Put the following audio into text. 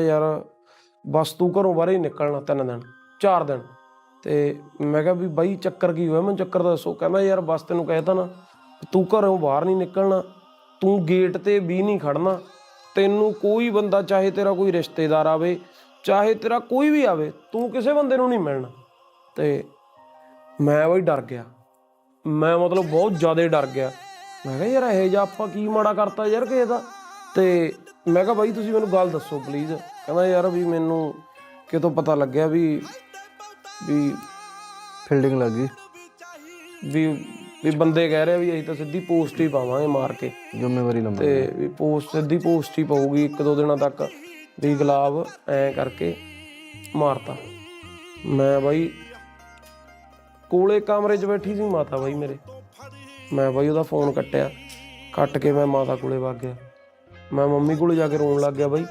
ਯਾਰ ਬਸ ਤੂੰ ਘਰੋਂ ਬਾਹਰ ਹੀ ਨਿਕਲਣਾ ਤਿੰਨ ਦਿਨ, ਚਾਰ ਦਿਨ। ਤੇ ਮੈਂ ਕਿਹਾ ਵੀ ਬਾਈ ਚੱਕਰ ਕੀ ਹੋਇਆ? ਮੈਨੂੰ ਚੱਕਰ ਦੱਸੋ। ਕਹਿੰਦਾ ਯਾਰ ਬਸ ਤੈਨੂੰ ਕਹਿਤਾ ਨਾ, ਤੂੰ ਘਰੋਂ ਬਾਹਰ ਨਹੀਂ ਨਿਕਲਣਾ, ਤੂੰ ਗੇਟ ਤੇ ਵੀ ਨਹੀਂ ਖੜਨਾ। ਤੈਨੂੰ ਕੋਈ ਬੰਦਾ ਚਾਹੇ ਤੇਰਾ ਕੋਈ ਰਿਸ਼ਤੇਦਾਰ ਆਵੇ, ਚਾਹੇ ਤੇਰਾ ਕੋਈ ਵੀ ਆਵੇ, ਤੂੰ ਕਿਸੇ ਬੰਦੇ ਨੂੰ ਨਹੀਂ ਮਿਲਣਾ। ਤੇ ਮੈਂ ਬਈ ਡਰ ਗਿਆ। ਮੈਂ ਮਤਲਬ ਬਹੁਤ ਜ਼ਿਆਦਾ ਡਰ ਗਿਆ। ਮੈਂ ਕਿਹਾ ਯਾਰ ਇਹ ਜਿਹਾ ਆਪਾਂ ਕੀ ਮਾੜਾ ਕਰਤਾ ਯਾਰ ਕਿਸੇ ਦਾ? ਤੇ ਮੈਂ ਕਿਹਾ ਬਾਈ ਤੁਸੀਂ ਮੈਨੂੰ ਗੱਲ ਦੱਸੋ ਪਲੀਜ਼ ਕਹਿੰਦਾ ਯਾਰ ਵੀ ਮੈਨੂੰ ਕਿਤੋਂ ਪਤਾ ਲੱਗਿਆ ਵੀ ਵੀ ਫੀਲਡਿੰਗ ਲੱਗ ਗਈ। ਵੀ ਵੀ ਬੰਦੇ ਕਹਿ ਰਹੇ ਆ ਵੀ ਅਸੀਂ ਤਾਂ ਸਿੱਧੀ ਪੋਸਟ ਹੀ ਪਾਵਾਂਗੇ ਮਾਰ ਕੇ। ਜ਼ਿੰਮੇਵਾਰੀ ਲੰਬਾ ਤੇ ਵੀ ਪੋਸਟ ਸਿੱਧੀ ਪੋਸਟ ਹੀ ਪਾਊਗੀ ਇੱਕ ਦੋ ਦਿਨਾਂ ਤੱਕ। ਵੀ ਗੁਲਾਬ ਐ ਕਰਕੇ ਮਾਰਤਾ। ਮੈਂ ਬਾਈ ਕੋਲੇ ਕਮਰੇ 'ਚ ਬੈਠੀ ਸੀ ਮਾਤਾ ਬਾਈ ਮੇਰੇ। ਮੈਂ ਬਾਈ ਉਹਦਾ ਫੋਨ ਕੱਟਿਆ। ਕੱਟ ਕੇ ਮੈਂ ਮਾਤਾ ਕੋਲੇ ਵਗ ਗਿਆ। ਮੈਂ ਮੰਮੀ ਕੋਲ ਜਾ ਕੇ ਰੋਣ ਲੱਗ ਗਿਆ ਬਾਈ।